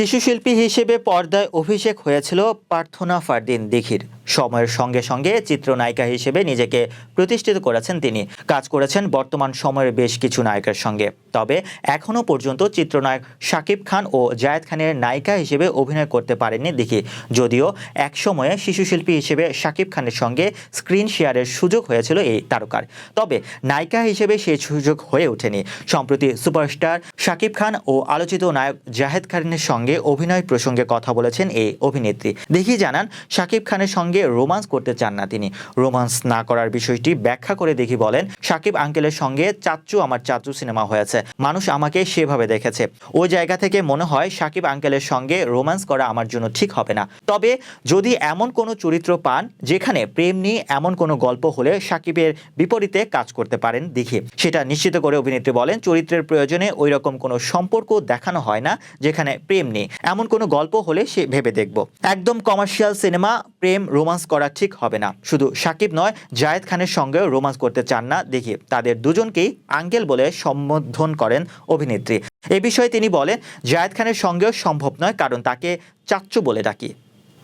শিশুশিল্পী হিসেবে পর্দায় অভিষেক হয়েছিল প্রার্থনা ফারদিন দিঘির। সময়ের সঙ্গে সঙ্গে চিত্রনায়িকা হিসেবে নিজেকে প্রতিষ্ঠিত করেছেন তিনি। কাজ করেছেন বর্তমান সময়ের বেশ কিছু নায়কের সঙ্গে। তবে এখনও পর্যন্ত চিত্রনায়ক শাকিব খান ও জায়েদ খানের নায়িকা হিসেবে অভিনয় করতে পারেননি দিঘি। যদিও এক সময়ে শিশুশিল্পী হিসেবে শাকিব খানের সঙ্গে স্ক্রিন শেয়ারের সুযোগ হয়েছিল এই তারকার। তবে নায়িকা হিসেবে সেই সুযোগ হয়ে ওঠেনি। সম্প্রতি সুপারস্টার শাকিব খান ও আলোচিত নায়ক জাহেদ খানের সঙ্গে অভিনয় প্রসঙ্গে কথা বলেছেন এই অভিনেত্রী। দেখি জানান, শাকিব খানের সঙ্গে রোমান্স করতে চান না তিনি। রোমান্স না করার বিষয়টি ব্যাখ্যা করে দেখি বলেন, শাকিব আঙ্কেলের সঙ্গে চাচ্চু আমার চাচ্চু সিনেমা হয়েছে, মানুষ আমাকে সেভাবে দেখেছে। ওই জায়গা থেকে মনে হয় শাকিব আঙ্কেলের সঙ্গে রোমান্স করা আমার জন্য ঠিক হবে না। তবে যদি এমন কোনো চরিত্র পান, যেখানে প্রেম নিয়ে এমন কোনো গল্প হলে শাকিবের বিপরীতে কাজ করতে পারেন দেখি সেটা নিশ্চিত করে অভিনেত্রী বলেন, চরিত্রের প্রয়োজনে ওই রকম কোনো সম্পর্ক দেখানো হয় না, যেখানে প্রেম নেই। এমন কোনো গল্প হলে সে ভেবে দেখব। একদম কমার্শিয়াল সিনেমা প্রেম রোমান্স করা ঠিক হবে না। শুধু সাকিব নয়, জায়েদ খানের সঙ্গেও রোমান্স করতে চান না। দেখি, তাদের দুজনকেই আঙ্কেল বলে সম্বোধন করেন অভিনেত্রী। এ বিষয়ে তিনি বলেন, জায়েদ খানের সঙ্গেও সম্ভব নয়, কারণ তাকে চাচ্চু বলে ডাকি।